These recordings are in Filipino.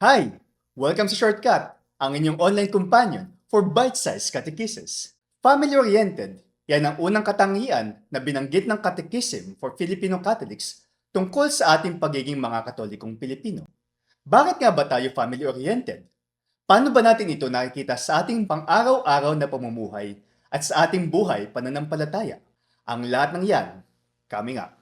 Hi! Welcome sa Shortcut, ang inyong online companion for bite-sized catechesis. Family-oriented, yan ang unang katangian na binanggit ng Catechism for Filipino Catholics tungkol sa ating pagiging mga Katolikong Pilipino. Bakit nga ba tayo family-oriented? Paano ba natin ito nakikita sa ating pang-araw-araw na pamumuhay at sa ating buhay pananampalataya? Ang lahat ng yan, coming up.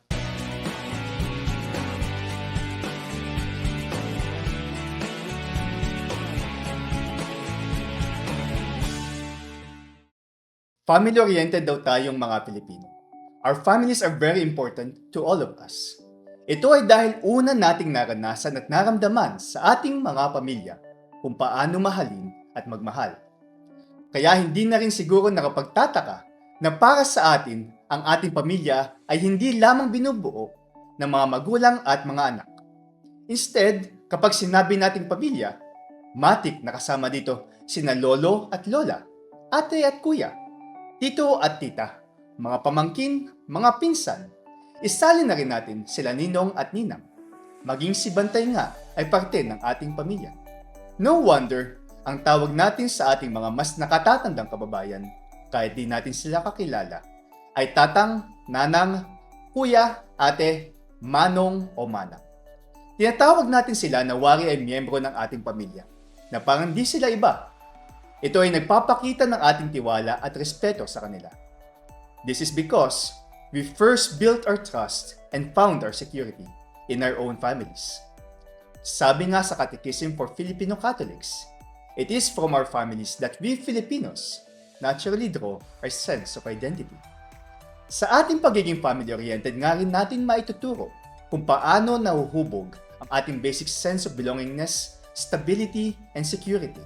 Family-oriented daw tayong mga Pilipino. Our families are very important to all of us. Ito ay dahil una nating naranasan at naramdaman sa ating mga pamilya kung paano mahalin at magmahal. Kaya hindi na rin siguro nakapagtataka na para sa atin, ang ating pamilya ay hindi lamang binubuo ng mga magulang at mga anak. Instead, kapag sinabi nating pamilya, matik na kasama dito sina lolo at lola, ate at kuya, tito at tita, mga pamangkin, mga pinsan. Isali na rin natin sila ninong at ninang. Maging si Bantay nga ay parte ng ating pamilya. No wonder, ang tawag natin sa ating mga mas nakatatandang kababayan, kahit di natin sila kakilala, ay tatang, nanang, kuya, ate, manong o manang. Tinatawag natin sila na wari ay miyembro ng ating pamilya, na parang di sila iba. Ito ay nagpapakita ng ating tiwala at respeto sa kanila. This is because we first built our trust and found our security in our own families. Sabi nga sa Catechism for Filipino Catholics, it is from our families that we Filipinos naturally draw our sense of identity. Sa ating pagiging family-oriented nga rin natin maituturo kung paano nahuhubog ang ating basic sense of belongingness, stability, and security.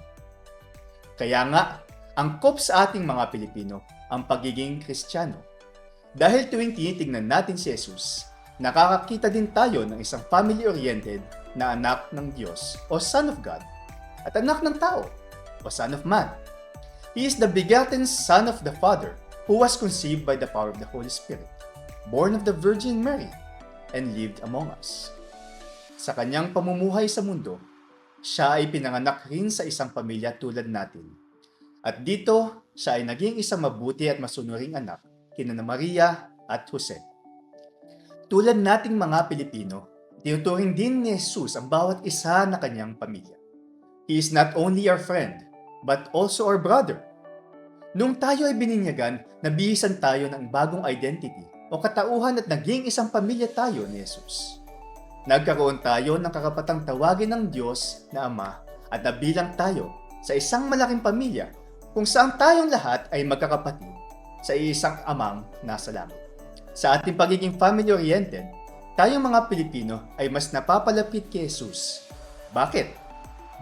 Kaya nga, angkop sa ating mga Pilipino ang pagiging Kristiyano. Dahil tuwing tinitingnan natin si Jesus, nakakakita din tayo ng isang family-oriented na anak ng Diyos o Son of God at anak ng tao o Son of Man. He is the begotten Son of the Father who was conceived by the power of the Holy Spirit, born of the Virgin Mary, and lived among us. Sa kanyang pamumuhay sa mundo, siya ay pinanganak rin sa isang pamilya tulad natin. At dito, siya ay naging isang mabuti at masunuring anak kina na Maria at Jose. Tulad nating mga Pilipino, tinuturing din ni Jesus ang bawat isa na kanyang pamilya. He is not only our friend, but also our brother. Nung tayo ay bininyagan, nabihisan tayo ng bagong identity o katauhan at naging isang pamilya tayo ni Jesus. Nagkaroon tayo ng karapatang tawagin ng Diyos na Ama at nabilang tayo sa isang malaking pamilya kung saan tayong lahat ay magkakapatid sa isang amang nasa langit. Sa ating pagiging family-oriented, tayong mga Pilipino ay mas napapalapit kay Jesus. Bakit?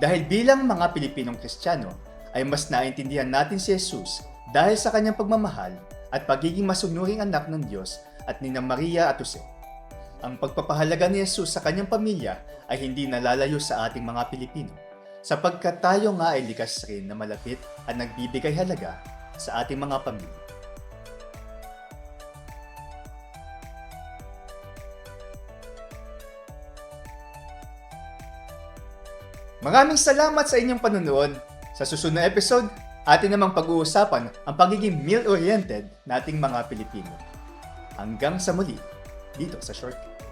Dahil bilang mga Pilipinong Kristiyano, ay mas naintindihan natin si Jesus dahil sa kanyang pagmamahal at pagiging masunuring anak ng Diyos at ni Maria at Jose. Ang pagpapahalaga ni Jesus sa kanyang pamilya ay hindi nalalayo sa ating mga Pilipino, sapagkat tayo nga ay likas rin na malapit at nagbibigay halaga sa ating mga pamilya. Maraming salamat sa inyong panunood. Sa susunod na episode, atin namang pag-uusapan ang pagiging meal-oriented nating mga Pilipino. Hanggang sa muli, dito sa Shortcut.